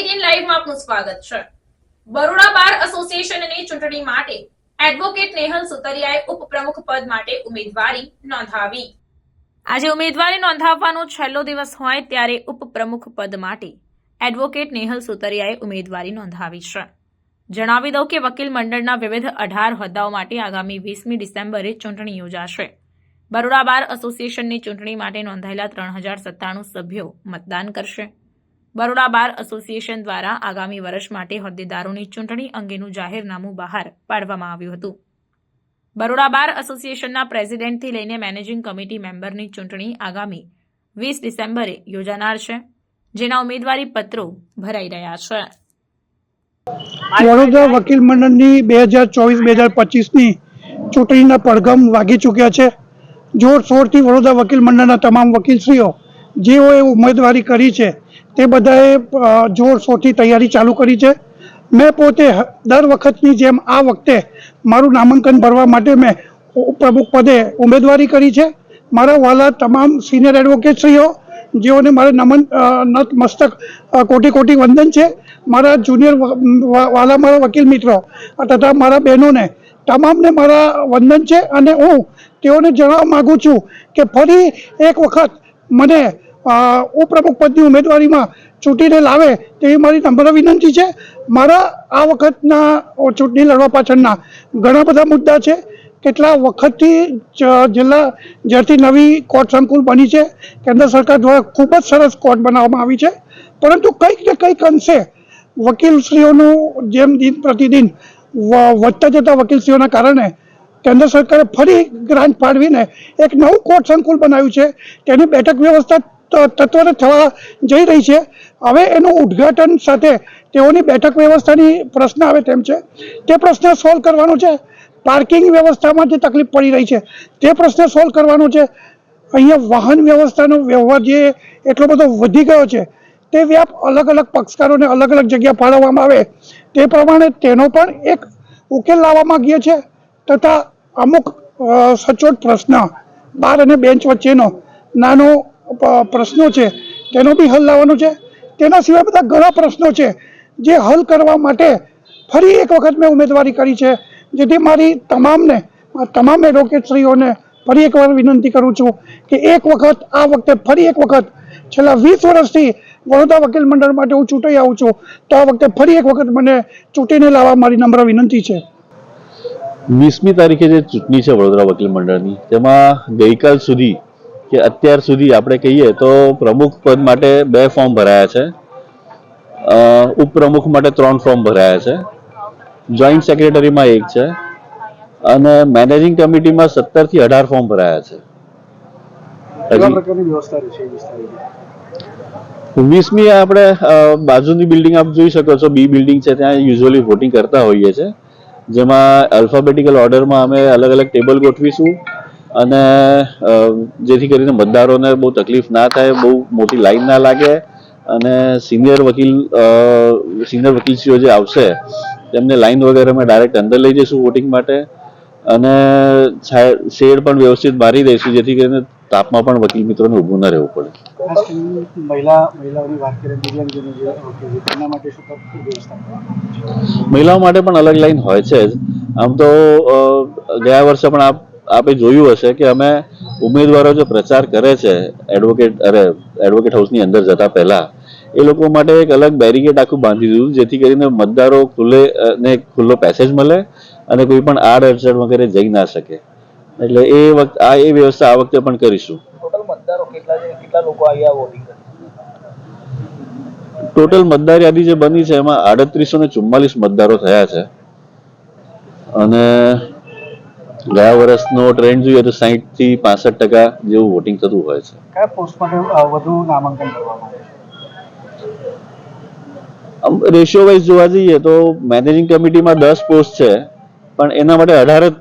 Eighteen લાઈવમાં આપનું સ્વાગત છે. બરોડા બાર એસોસિએશનની ચૂંટણી માટે એડવોકેટ નેહલ સુતરિયાએ ઉપપ્રમુખ પદ માટે ઉમેદવારી નોંધાવી. આજે ઉમેદવારી નોંધાવવાનો છેલ્લો દિવસ હોય ત્યારે ઉપપ્રમુખ પદ માટે એડવોકેટ નેહલ સુતરિયાએ ઉમેદવારી નોંધાવી છે. જણાવી દઉં કે વકીલ મંડળના વિવિધ અઢાર હોદ્દાઓ માટે આગામી વીસમી ડિસેમ્બરે ચૂંટણી યોજાશે. બરોડા બાર એસોસિએશનની ચૂંટણી માટે નોંધાયેલા ત્રણ હજાર સત્તાણું સભ્યો મતદાન કરશે. બરોડા બાર એસોસિએશન દ્વારા આગામી વર્ષ માટે હોદ્દેદારોની ચૂંટણી અંગેનું જાહેરનામું બહાર પાડવામાં આવ્યું હતું. બરોડા બાર એસોસિએશનના પ્રેસિડેન્ટથી લઈને મેનેજિંગ કમિટી મેમ્બરની ચૂંટણી આગામી વીસ ડિસેમ્બરે યોજાનાર છે, જેના ઉમેદવારી પત્રો ભરાઈ રહ્યા છે. વડોદરા વકીલ મંડળની બે હજાર ચોવીસ, બે હજાર પચીસની ચૂંટણીના પડઘમ વાગી ચૂક્યા છે. જોરશોરથી વડોદરા વકીલ મંડળના તમામ વકીલશ્રીઓ, જેઓએ ઉમેદવારી કરી છે તે બધાએ જોરશોરથી તૈયારી ચાલુ કરી છે. મેં પોતે દર વખતની જેમ આ વખતે મારું નામાંકન ભરવા માટે મેં પ્રમુખ પદે ઉમેદવારી કરી છે. મારા વાલા તમામ સિનિયર એડવોકેટશ્રીઓ, જેઓને મારે નમન નતમસ્તક નત મસ્તક કોટી કોટી વંદન છે. મારા જુનિયર વાલા મારા વકીલ મિત્રો તથા મારા બહેનોને તમામને મારા વંદન છે. અને હું તેઓને જણાવવા માગું છું કે ફરી એક વખત મને ઉપપ્રમુખ પદની ઉમેદવારીમાં ચૂંટીને લાવે તેવી મારી નમ્ર વિનંતી છે. મારા આ વખતના ચૂંટણી લડવા પાછળના ઘણા બધા મુદ્દા છે. કેટલા વખતથી જિલ્લા જ્યારથી નવી કોર્ટ સંકુલ બની છે, કેન્દ્ર સરકાર દ્વારા ખૂબ જ સરસ કોર્ટ બનાવવામાં આવી છે. પરંતુ કંઈક ને કંઈક અંશે વકીલશ્રીઓનું જેમ દિન પ્રતિદિન વધતા જતા વકીલશ્રીઓના કારણે કેન્દ્ર સરકારે ફરી ગ્રાન્ટ ફાળવીને એક નવું કોર્ટ સંકુલ બનાવ્યું છે. તેની બેઠક વ્યવસ્થા તત્વરે થવા જઈ રહી છે. હવે એનું ઉદ્ઘાટન સાથે તેઓની બેઠક વ્યવસ્થાની પ્રશ્ન આવે તેમ છે. તે પ્રશ્ન સોલ્વ કરવાનો છે. પાર્કિંગ વ્યવસ્થામાં જે તકલીફ પડી રહી છે, તે પ્રશ્ન સોલ્વ કરવાનો છે. અહીંયા વાહન વ્યવસ્થાનો વ્યવહાર જે એટલો બધો વધી ગયો છે, તે વ્યાપ અલગ અલગ પક્ષકારોને અલગ અલગ જગ્યા ફાળવવામાં આવે. તે પ્રમાણે તેનો પણ એક ઉકેલ લાવવા માંગીએ છીએ તથા અમુક સચોટ પ્રશ્ન બાર અને બેન્ચ વચ્ચેનો નાનો પ્રશ્નો છે, તેનો બી હલ લાવવાનો છે. તેના સિવાય બધા ઘણા પ્રશ્નો છે, જે હલ કરવા માટે ફરી એક વખત મેં ઉમેદવારી કરી છે, જેથી મારી તમામને, તમામ એડવોકેટશ્રીઓને ફરી એકવાર વિનંતી કરું છું કે એક વખત, આ વખતે ફરી એક વખત, છેલ્લા વીસ વર્ષથી વડોદરા વકીલ મંડળ માટે હું ચૂંટાઈ આવું છું, તો આ વખતે ફરી એક વખત મને ચૂંટીને લાવવા મારી નમ્ર વિનંતી છે. વીસમી તારીખે જે ચૂંટણી છે વડોદરા વકીલ મંડળની, તેમાં ગઈકાલ સુધી કે અત્યાર સુધી આપણે કહીએ તો પ્રમુખ પદ માટે બે ફોર્મ ભરાયા છે. ઉપપ્રમુખ માટે ત્રણ ફોર્મ ભરાયા છે. જોઈન્ટ સેક્રેટરીમાં એક છે. અને મેનેજિંગ કમિટીમાં સત્તરથી અઢાર ફોર્મ ભરાયા છે. વીસમી આપણે બાજુની બિલ્ડિંગ આપ જોઈ શકો છો. બી બિલ્ડિંગ છે ત્યાં યુઝ્યુઅલી વોટિંગ કરતા હોઈએ છીએ જેમાં અલ્ફાબેટિકલ ઓર્ડરમાં અમે અલગ અલગ ટેબલ ગોઠવીશું. અને જેથી કરીને મતદારોને બહુ તકલીફ ના થાય બહુ મોટી લાઈન ના લાગે અને સિનિયર વકીલ સિનિયર વકીલશ્રીઓ જે આવશે તેમને લાઈન વગેરે અમે ડાયરેક્ટ અંદર લઈ જઈશું વોટિંગ માટે અને શેડ પણ વ્યવસ્થિત મારી દઈશું જેથી કરીને તાપમાં પણ વકીલ મિત્રોને ઊભું ન રહેવું પડે મહિલા? મહિલાઓ માટે પણ અલગ લાઈન હોય છે જ આમ તો ગયા વર્ષે પણ આપ આપે જોયું હશે કે અમે ઉમેદવારો જે પ્રચાર કરે છે એડવોકેટ અરે એડવોકેટ હાઉસની અંદર જતા પહેલા એ લોકો માટે એક અલગ બેરિકેડ આખું બાંધી દીધું જેથી કરીને મતદારો ખુલ્લે ને ખુલ્લો પેસેજ મળે અને કોઈ પણ આડ અડચણ વગેરે જઈ ના શકે. એટલે એ વખત આ એ વ્યવસ્થા આ વખતે પણ કરીશું. ટોટલ મતદાર યાદી જે બની છે એમાં આડત્રીસો ને ચુમ્માલીસ મતદારો થયા છે. અને ગયા વર્ષનો ટ્રેન્ડ જોઈએ તો સાહીઠથી પાસઠ ટકા જેવું વોટિંગ થતું હોય છે. કયા પોસ્ટ માટે વધુ નામાંકન કરવામાં રેશિયો વાઇઝ જોવા જઈએ તો મેનેજિંગ કમિટીમાં દસ પોસ્ટ છે પણ એના માટે અઢાર જ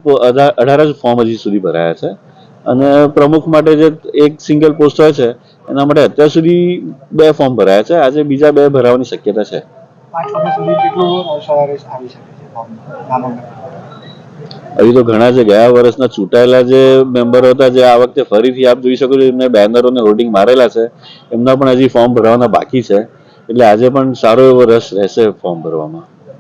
અઢાર જ ફોર્મ હજી સુધી ભરાયા છે. અને પ્રમુખ માટે જે એક સિંગલ પોસ્ટ હોય છે એના માટે અત્યાર સુધી બે ફોર્મ ભરાયા છે. આજે બીજા બે ભરાવાની શક્યતા છે. પાંચ સુધી કેટલું આવી શકે છે નામાંકન. હજી તો ઘણા જે ગયા વર્ષના ચૂંટાયેલા જે મેમ્બરો હતા, જે આ વખતે ફરીથી આપ જોઈ શકો છો, એમને બેનરો ને હોર્ડિંગ મારેલા છે. એમના પણ હજી ફોર્મ ભરવાના બાકી છે. એટલે આજે પણ સારો એવો રસ રહેશે ફોર્મ ભરવામાં.